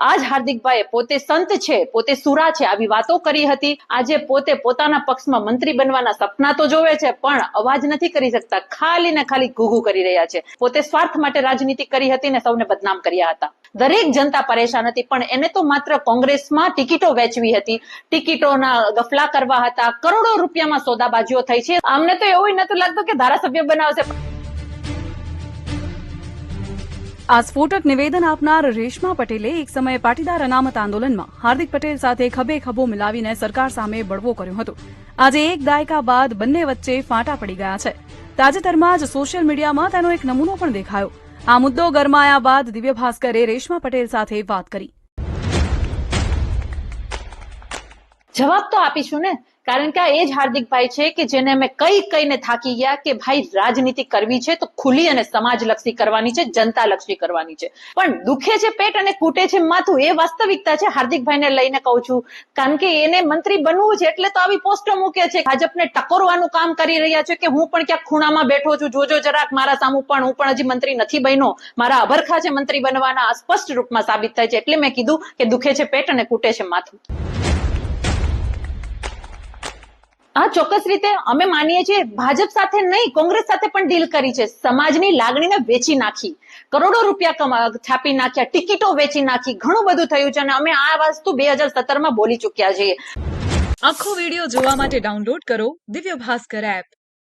આજ હાર્દિકભાઈએ પોતે સંત છે, પોતે સુરા છે, આવી વાતો કરી હતી. આજે પોતે પોતાના પક્ષમાં મંત્રી બનવાના સપના તો જોવે છે, પણ અવાજ નથી કરી શકતા. ખાલી ને ખાલી ઘૂઘું કરી રહ્યા છે. પોતે સ્વાર્થ માટે રાજનીતિ કરી હતી ને સૌને બદનામ કર્યા હતા. દરેક જનતા પરેશાન હતી, પણ એને તો માત્ર કોંગ્રેસમાં ટિકિટો વેચવી હતી. ટિકિટોના ગફલા કરવા હતા. કરોડો રૂપિયામાં સોદાબાજીઓ થઈ છે. અમને તો એવું નતું લાગતું કે ધારાસભ્ય બનાવશે. આ સ્ફોટક નિવેદન આપનાર રેશમા પટેલે એક સમયે પાટીદાર અનામત આંદોલનમાં હાર્દિક પટેલ સાથે ખભે ખભો મિલાવીને સરકાર સામે બળવો કર્યો હતો. આજે એક દાયકા બાદ બંને વચ્ચે ફાંટા પડી ગયા છે. તાજેતરમાં જ સોશિયલ મીડિયામાં તેનો એક નમૂનો પણ દેખાયો. આ મુદ્દો ગરમાયા બાદ દિવ્ય ભાસ્કરે રેશમા પટેલ સાથે વાત કરી. જવાબ તો આપીશું ને. કારણ કે એ જ હાર્દિકભાઈ છે કે જેને અમે કઈ કઈને થાકી ગયા કે ભાઈ રાજનીતિ કરવી છે તો ખુલ્લી અને સમાજલક્ષી કરવાની છે જનતાલક્ષી કરવાની છે. પણ દુખે છે પેટ અને કૂટે છે માથું એ વાસ્તવિકતા છે હાર્દિકભાઈને લઈને કહું છું. કારણ કે એને મંત્રી બનવું છે એટલે તો આવી પોસ્ટો મૂકે છે. ભાજપને ટકોરવાનું કામ કરી રહ્યા છે કે હું પણ ક્યાંક ખૂણામાં બેઠો છું. જોજો જરાક મારા સામું પણ હું પણ હજી મંત્રી નથી બન્યો. મારા અભરખા છે મંત્રી બનવાના અસ્પષ્ટ સ્પષ્ટ રૂપમાં સાબિત થાય છે. એટલે મેં કીધું કે દુખે છે પેટ અને કૂટે છે માથું. હા, ચોક્કસ રીતે અમે માનીએ છીએ ભાજપ સાથે નહીં, કોંગ્રેસ સાથે પણ ડીલ કરી છે. સમાજની લાગણીને વેચી નાખી. કરોડો રૂપિયા છાપી નાખ્યા, ટિકિટો વેચી નાખી, ઘણું બધું થયું છે અને અમે આ વસ્તુ બે હજાર સત્તરમાં બોલી ચુક્યા છીએ. આખો વીડિયો જોવા માટે ડાઉનલોડ કરો દિવ્ય ભાસ્કર એપ